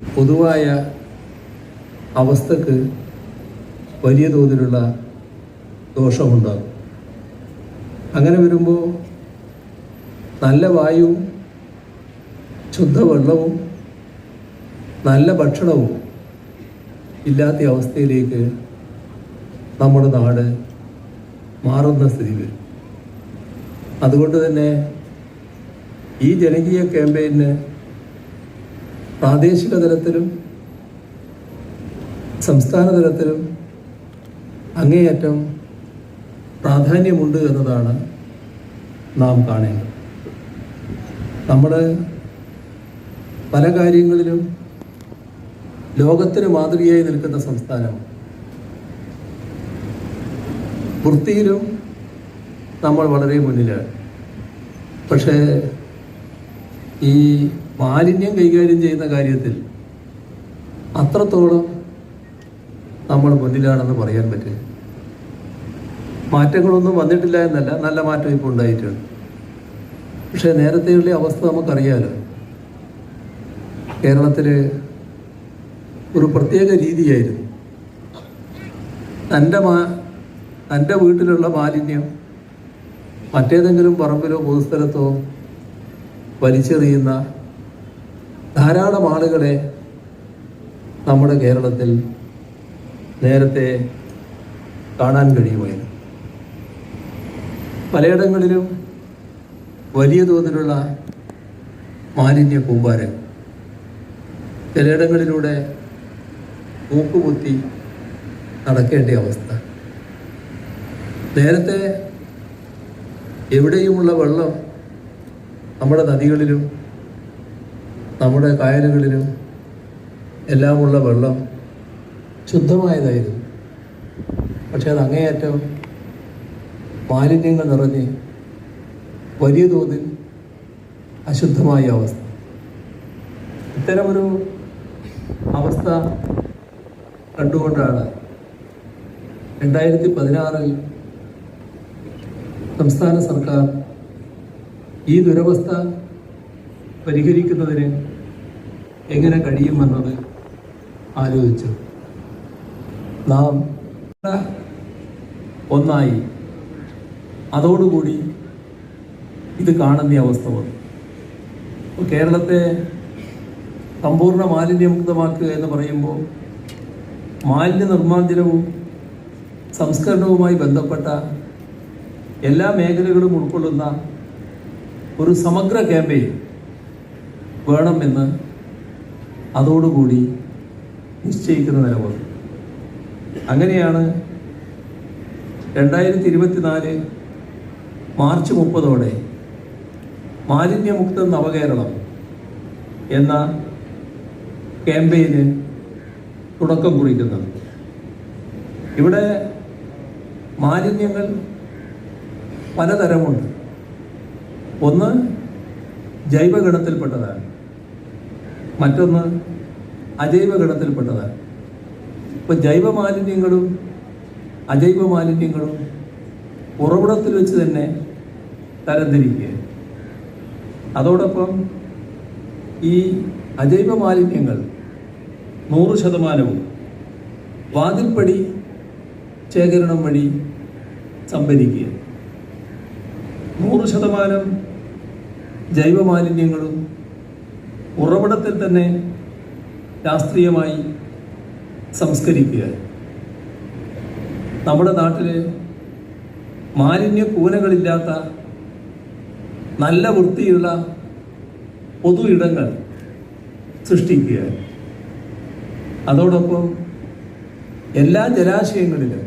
പൊതുവായ അവസ്ഥക്ക് വലിയ തോതിലുള്ള ദോഷമുണ്ടാകും. അങ്ങനെ വരുമ്പോൾ നല്ല വായുവും ശുദ്ധവെള്ളവും നല്ല ഭക്ഷണവും ഇല്ലാത്ത അവസ്ഥയിലേക്ക് നമ്മുടെ നാട് മാറുന്ന സ്ഥിതി വരും. അതുകൊണ്ട് തന്നെ ഈ ജനകീയ ക്യാമ്പയിന് പ്രാദേശിക തലത്തിലും സംസ്ഥാന തലത്തിലും അങ്ങേയറ്റം പ്രാധാന്യമുണ്ട് എന്നതാണ് നാം കാണേണ്ടത്. നമ്മുടെ പല കാര്യങ്ങളിലും ലോകത്തിന് മാതൃകയായി നിൽക്കുന്ന സംസ്ഥാനമാണ്. വൃത്തിയിലും നമ്മൾ വളരെ മുന്നിലാണ്. പക്ഷേ ഈ മാലിന്യം കൈകാര്യം ചെയ്യുന്ന കാര്യത്തിൽ അത്രത്തോളം നമ്മൾ മുന്നിലാണെന്ന് പറയാൻ പറ്റില്ല. മാറ്റങ്ങളൊന്നും വന്നിട്ടില്ല എന്നല്ല നല്ല മാറ്റം ഇപ്പോൾ ഉണ്ടായിട്ടുണ്ട്. പക്ഷേ നേരത്തെയുള്ള അവസ്ഥ നമുക്കറിയാലോ. കേരളത്തിൽ ഒരു പ്രത്യേക രീതിയായിരുന്നു. തന്റെ മാ തന്റെ വീട്ടിലുള്ള മാലിന്യം മറ്റേതെങ്കിലും പറമ്പിലോ പൊതുസ്ഥലത്തോ വലിച്ചെറിയുന്ന ധാരാളം ആളുകളെ നമ്മുടെ കേരളത്തിൽ നേരത്തെ കാണാൻ കഴിയുമായിരുന്നു. പലയിടങ്ങളിലും വലിയ തോതിലുള്ള മാലിന്യ കൂമ്പാരം ചിലയിടങ്ങളിലൂടെ മൂക്കുകുത്തി നടക്കേണ്ട അവസ്ഥ. നേരത്തെ എവിടെയുമുള്ള വെള്ളം നമ്മുടെ നദികളിലും നമ്മുടെ കായലുകളിലും എല്ലാമുള്ള വെള്ളം ശുദ്ധമായതായിരുന്നു. പക്ഷേ അത് അങ്ങേയറ്റം മാലിന്യങ്ങൾ നിറഞ്ഞ് വലിയ തോതിൽ അശുദ്ധമായ അവസ്ഥ. ഇത്തരമൊരു അവസ്ഥ കണ്ടുകൊണ്ടാണ് രണ്ടായിരത്തി പതിനാറിൽ സംസ്ഥാന സർക്കാർ ഈ ദുരവസ്ഥ പരിഹരിക്കുന്നതിന് എങ്ങനെ കഴിയുമെന്നത് ആലോചിച്ചു. നാം ഒന്നായി അതോടുകൂടി ഇത് കാണുന്ന അവസ്ഥ വന്നു. കേരളത്തെ സമ്പൂർണ മാലിന്യമുക്തമാക്കുക എന്ന് പറയുമ്പോൾ മാലിന്യ നിർമ്മാർജനവും സംസ്കരണവുമായി ബന്ധപ്പെട്ട എല്ലാ മേഖലകളും ഉൾക്കൊള്ളുന്ന ഒരു സമഗ്ര ക്യാമ്പയിൻ വേണമെന്ന് അതോടുകൂടി നിശ്ചയിക്കുന്ന നിലപാട്. അങ്ങനെയാണ് രണ്ടായിരത്തി ഇരുപത്തിനാല് മാർച്ച് മുപ്പതോടെ മാലിന്യമുക്ത നവകേരളം എന്ന ക്യാമ്പയിന് തുടക്കം കുറിക്കുന്നത്. ഇവിടെ മാലിന്യങ്ങൾ പലതരമുണ്ട്. ഒന്ന് ജൈവഗണത്തിൽപ്പെട്ടതാണ്. മറ്റൊന്ന് അജൈവ ഗണത്തിൽപ്പെട്ടതാണ്. ഇപ്പം ജൈവ മാലിന്യങ്ങളും അജൈവ മാലിന്യങ്ങളും ഉറവിടത്തിൽ വെച്ച് തന്നെ തരംതിരിക്കുക അതോടൊപ്പം ഈ അജൈവ മാലിന്യങ്ങൾ നൂറ് ശതമാനവും വാതിൽപ്പടി ശേഖരണം വഴി സംഭരിക്കുക നൂറ് ശതമാനം ജൈവ മാലിന്യങ്ങളും ഉറവിടത്തിൽ തന്നെ രാഷ്ട്രീയമായി സംസ്കരിക്കുക. നമ്മുടെ നാട്ടിൽ മാലിന്യ കൂനകളില്ലാത്ത നല്ല വൃത്തിയുള്ള പൊതു ഇടങ്ങൾ സൃഷ്ടിക്കുക. അതോടൊപ്പം എല്ലാ ജലാശയങ്ങളിലും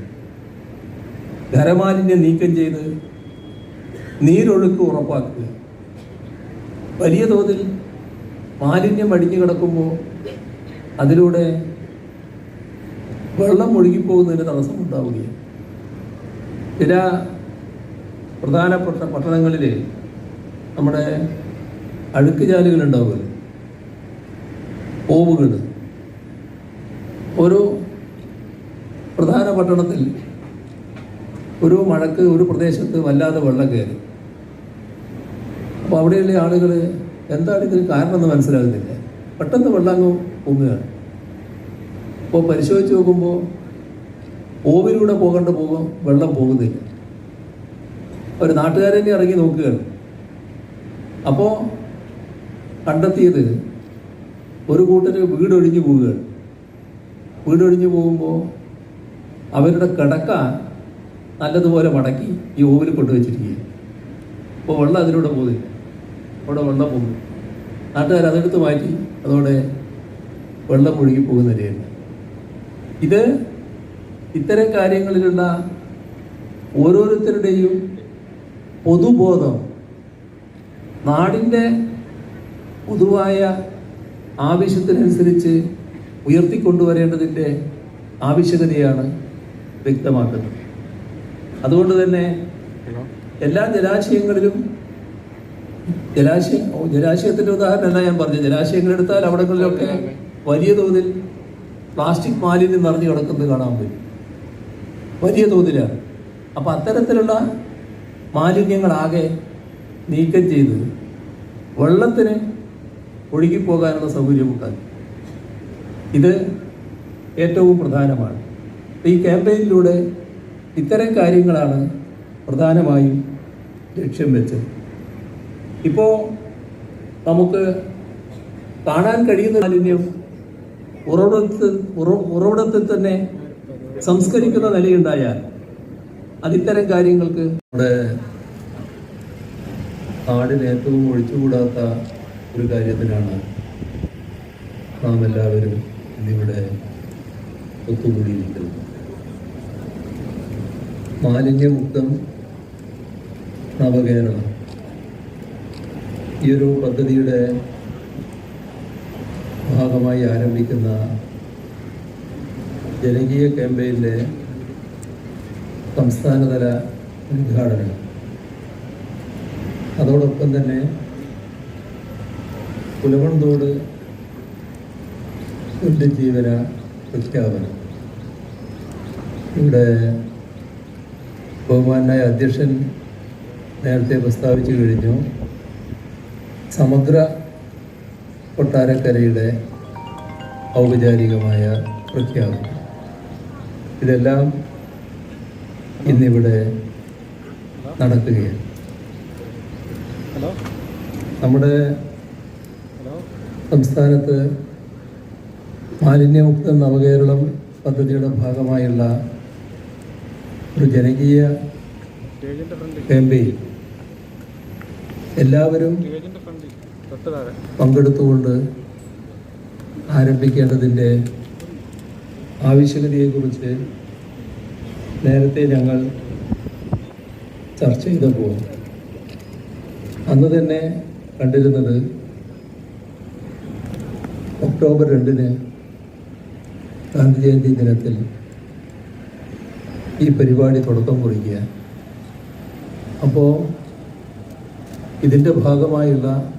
ഖരമാലിന്യം നീക്കം ചെയ്ത് നീരൊഴുക്ക് ഉറപ്പാക്കുക. വലിയ തോതിൽ മാലിന്യം അടിഞ്ഞു കിടക്കുമ്പോൾ അതിലൂടെ വെള്ളം ഒഴുകിപ്പോകുന്നതിന് തടസ്സമുണ്ടാവുകയും ചില പ്രധാനപ്പെട്ട പട്ടണങ്ങളിൽ നമ്മുടെ അഴുക്കുചാലുകൾ ഉണ്ടാവുമല്ലോ ഓവുകൾ ഓരോ പ്രധാന പട്ടണത്തിൽ ഒരു മഴക്ക് ഒരു പ്രദേശത്ത് വല്ലാതെ വെള്ളം കയറി. അപ്പോൾ അവിടെയുള്ള ആളുകൾ എന്താണ് ഇതിന് കാരണം എന്ന് മനസ്സിലാകുന്നില്ല. പെട്ടെന്ന് വെള്ളം അങ്ങ് പൊങ്ങുകയാണ്. അപ്പോൾ പരിശോധിച്ച് നോക്കുമ്പോൾ ഓവിലൂടെ പോകേണ്ട പോകും വെള്ളം പോകുന്നില്ല. ഒരു നാട്ടുകാരനെ ഇറങ്ങി നോക്കുകയാണ്. അപ്പോൾ കണ്ടെത്തിയത് ഒരു കൂട്ടർ വീടൊഴിഞ്ഞു പോവുകയാണ്. വീടൊഴിഞ്ഞു പോകുമ്പോൾ അവരുടെ കിടക്ക നല്ലതുപോലെ മടക്കി ഈ ഓവിൽ കൊണ്ടുവച്ചിരിക്കുകയാണ്. അപ്പോൾ വെള്ളം അതിലൂടെ പോകുന്നില്ല. അവിടെ വെള്ളം പോകും നാട്ടുകാർ അതെടുത്ത് മാറ്റി അതോടെ വെള്ളം ഒഴുകി പോകുന്ന രീതി ഇത് ഇത്തരം കാര്യങ്ങളിലുള്ള ഓരോരുത്തരുടെയും പൊതുബോധം നാടിന്റെ പൊതുവായ ആവശ്യത്തിനനുസരിച്ച് ഉയർത്തിക്കൊണ്ടുവരേണ്ടതിന്റെ ആവശ്യകതയാണ് വ്യക്തമാക്കുന്നത്. അതുകൊണ്ട് തന്നെ എല്ലാ ജലാശയങ്ങളിലും ജലാശയം ജലാശയത്തിന്റെ ഉദാഹരണമല്ല ഞാൻ പറഞ്ഞു ജലാശയങ്ങൾ എടുത്താൽ അവിടങ്ങളിലൊക്കെ വലിയ തോതിൽ പ്ലാസ്റ്റിക് മാലിന്യം നിറഞ്ഞു കിടക്കുന്നത് കാണാൻ പറ്റും. വലിയ തോതിലാണ്. അപ്പം അത്തരത്തിലുള്ള മാലിന്യങ്ങളാകെ നീക്കം ചെയ്ത് വെള്ളത്തിന് ഒഴുകിപ്പോകാനുള്ള സൗകര്യമുണ്ടാക്കി. ഇത് ഏറ്റവും പ്രധാനമാണ്. ഈ ക്യാമ്പയിനിലൂടെ ഇത്തരം കാര്യങ്ങളാണ് പ്രധാനമായും ലക്ഷ്യം വെച്ചത്. ഇപ്പോൾ നമുക്ക് കാണാൻ കഴിയുന്ന മാലിന്യം ഉറവിടത്തിൽ ഉറ- ഉറവിടത്തിൽ തന്നെ സംസ്കരിക്കുന്ന നിലയുണ്ടായാൽ അതിത്തരം കാര്യങ്ങൾക്ക് നമ്മുടെ നാടിന് ഏറ്റവും ഒഴിച്ചുകൂടാത്ത ഒരു കാര്യത്തിനാണ് നാം എല്ലാവരും ഇന്നിവിടെ ഒത്തുകൂടിയിരിക്കുന്നത്. മാലിന്യമുക്തം നവകേരളം. ഈ ഒരു പദ്ധതിയുടെ ഭാഗമായി ആരംഭിക്കുന്ന ജനകീയ ക്യാമ്പയിന്റെ സംസ്ഥാനതല ഉദ്ഘാടനം. അതോടൊപ്പം തന്നെ പുലവൺതോട് ശുദ്ധജീവന പ്രഖ്യാപനം. ഇവിടെ ബഹുമാനായ അധ്യക്ഷൻ നേരത്തെ പ്രസ്താവിച്ചു കഴിഞ്ഞു. സമഗ്ര കൊട്ടാരക്കരയുടെ ഔപചാരികമായ പ്രഖ്യാപനം. ഇതെല്ലാം ഇന്നിവിടെ നടക്കുകയാണ്. നമ്മുടെ സംസ്ഥാനത്ത് മാലിന്യമുക്ത നവകേരളം പദ്ധതിയുടെ ഭാഗമായുള്ള ഒരു ജനകീയ ക്യാമ്പയിൻ എല്ലാവരും പങ്കെടുത്തുകൊണ്ട് ആരംഭിക്കേണ്ടതിന്റെ ആവശ്യകതയെക്കുറിച്ച് നേരത്തെ ഞങ്ങൾ ചർച്ച ചെയ്തപ്പോൾ അന്ന് തന്നെ കണ്ടിരുന്നത് ഒക്ടോബർ രണ്ടിന് ഗാന്ധി ജയന്തി ദിനത്തിൽ ഈ പരിപാടി തുടക്കം കുറിക്കുക. അപ്പോൾ ഇതിന്റെ ഭാഗമായുള്ള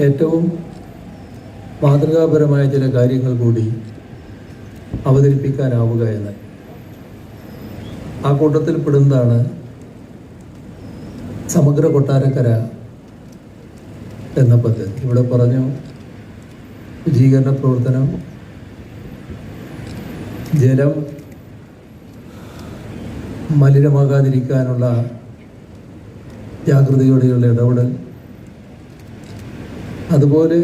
ഏറ്റവും മാതൃകാപരമായ ചില കാര്യങ്ങൾ കൂടി അവതരിപ്പിക്കാനാവുക എന്ന്. ആ കൂട്ടത്തിൽ പെടുന്നതാണ് സമഗ്ര കൊട്ടാരക്കര എന്ന പദ്ധതി. ഇവിടെ പറഞ്ഞു ശുചീകരണ പ്രവർത്തനം ജലം മലിനമാകാതിരിക്കാനുള്ള ജാഗ്രതയോടെയുള്ള ഇടപെടൽ അതുപോലെ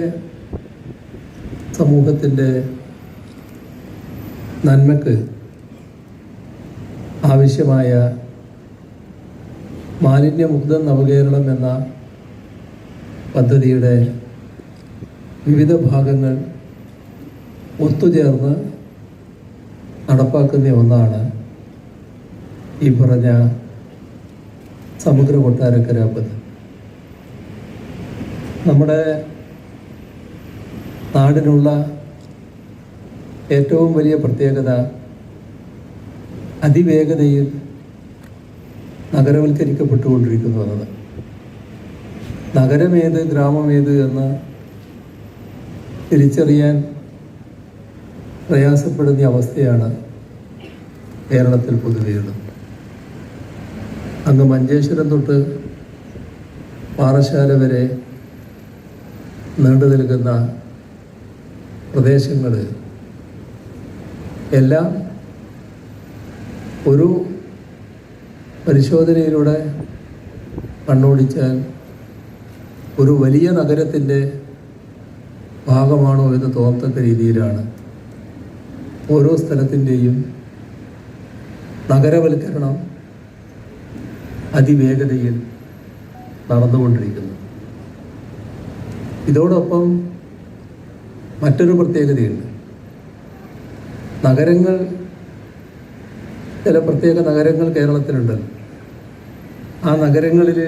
സമൂഹത്തിന്റെ നന്മക്ക് ആവശ്യമായ മാലിന്യമുക്ത നവകേരളം എന്ന പദ്ധതിയുടെ വിവിധ ഭാഗങ്ങൾ ഒത്തുചേർന്ന് നടപ്പാക്കുന്ന ഒന്നാണ് ഈ പറഞ്ഞ സമുദ്ര കൊട്ടാരക്കര പദ്ധതി. നമ്മുടെ നാടിനുള്ള ഏറ്റവും വലിയ പ്രത്യേകത അതിവേഗതയിൽ നഗരവൽക്കരിക്കപ്പെട്ടുകൊണ്ടിരിക്കുന്നു എന്നത്. നഗരമേത് ഗ്രാമമേത് എന്ന് തിരിച്ചറിയാൻ പ്രയാസപ്പെടുന്ന അവസ്ഥയാണ് കേരളത്തിൽ പൊതുവെയുള്ളത് അങ്ങ് മഞ്ചേശ്വരം തൊട്ട് പാറശാല വരെ നീണ്ടു നിൽക്കുന്ന പ്രദേശങ്ങൾ എല്ലാം ഒരു പരിശോധനയിലൂടെ കണ്ണോടിച്ചാൽ ഒരു വലിയ നഗരത്തിന്റെ ഭാഗമാണോ എന്ന് തോന്നത്തക്ക രീതിയിലാണ്. ഓരോ സ്ഥലത്തിന്റെയും നഗരവൽക്കരണം അതിവേഗതയിൽ നടന്നുകൊണ്ടിരിക്കുന്നു ഇതോടൊപ്പം മറ്റൊരു പ്രത്യേകതയുണ്ട്. നഗരങ്ങൾ ചില പ്രത്യേക നഗരങ്ങൾ കേരളത്തിലുണ്ടല്ലോ ആ നഗരങ്ങളിൽ